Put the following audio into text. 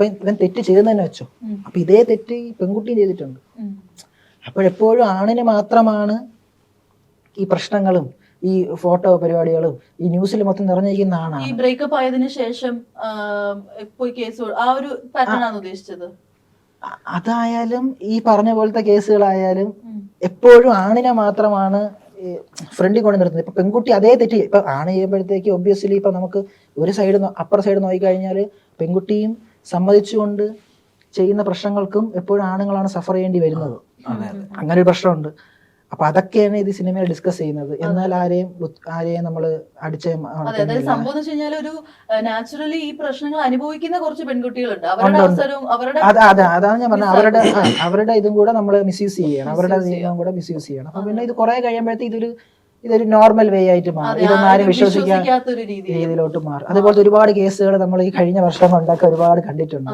ഇപ്പൊ ഇവൻ തെറ്റ് ചെയ്തെന്ന് തന്നെ വെച്ചോ അപ്പൊ ഇതേ തെറ്റ് ഈ പെൺകുട്ടിയും ചെയ്തിട്ടുണ്ട്. അപ്പോഴെപ്പോഴും ആണിന് മാത്രമാണ് ഈ പ്രശ്നങ്ങളും ഈ ഫോട്ടോ പരിപാടികളും ഈ ന്യൂസിൽ മൊത്തം നിറഞ്ഞിരിക്കുന്ന ഈ ബ്രേക്കപ്പ് ആയതിനു ശേഷം പോയി കേസ് ആ ഒരു ഉദ്ദേശിച്ചത് അതായാലും ഈ പറഞ്ഞ പോലത്തെ കേസുകളായാലും. എപ്പോഴും ആണിനെ മാത്രമാണ് ഫ്രണ്ടിൽ കൊണ്ട് നിർത്തുന്നത് ഇപ്പൊ പെൺകുട്ടി അതേ തെറ്റ്. ഇപ്പൊ ആണ് ചെയ്യുമ്പോഴത്തേക്ക് ഒബ്വിയസ്ലി ഇപ്പൊ നമുക്ക് ഒരു സൈഡ് അപ്പർ സൈഡ് നോക്കിക്കഴിഞ്ഞാൽ പെൺകുട്ടിയും സമ്മതിച്ചുകൊണ്ട് ചെയ്യുന്ന പ്രശ്നങ്ങൾക്കും എപ്പോഴും ആണുങ്ങളാണ് സഫർ ചെയ്യേണ്ടി വരുന്നത്. അങ്ങനെ ഒരു പ്രശ്നമുണ്ട്. അപ്പൊ അതൊക്കെയാണ് ഇത് സിനിമയിൽ ഡിസ്കസ് ചെയ്യുന്നത്. എന്നാൽ ആരെയും ആരെയും നമ്മൾ അടിച്ച് അതെ അതായത് സംഭവം എന്ന് വെച്ച് കഴിഞ്ഞാൽ ഒരു നാച്ചുറലി ഈ പ്രശ്നങ്ങൾ അനുഭവിക്കുന്ന കുറച്ച് പെൺകുട്ടികളുണ്ട്. അവരുടെ അത് അതെ അതാണ് ഞാൻ പറഞ്ഞത്. അവരുടെ അവരുടെ ഇതും കൂടെ നമ്മൾ മിസ്യൂസ് ചെയ്യണം. അവരുടെ നിയമം കൂടെ മിസ്യൂസ് ചെയ്യണം. അപ്പൊ പിന്നെ ഇത് കുറെ കഴിയുമ്പോഴത്തേക്ക് ഇതൊരു ഇതൊരു നോർമൽ വേ ആയിട്ട് മാറും. ഇതൊന്നും ആരും വിശ്വസിക്കാത്ത രീതിയിലോട്ട് മാറും. അതുപോലത്തെ ഒരുപാട് കേസുകൾ നമ്മൾ ഈ കഴിഞ്ഞ വർഷം കൊണ്ടൊക്കെ ഒരുപാട് കണ്ടിട്ടുണ്ട്.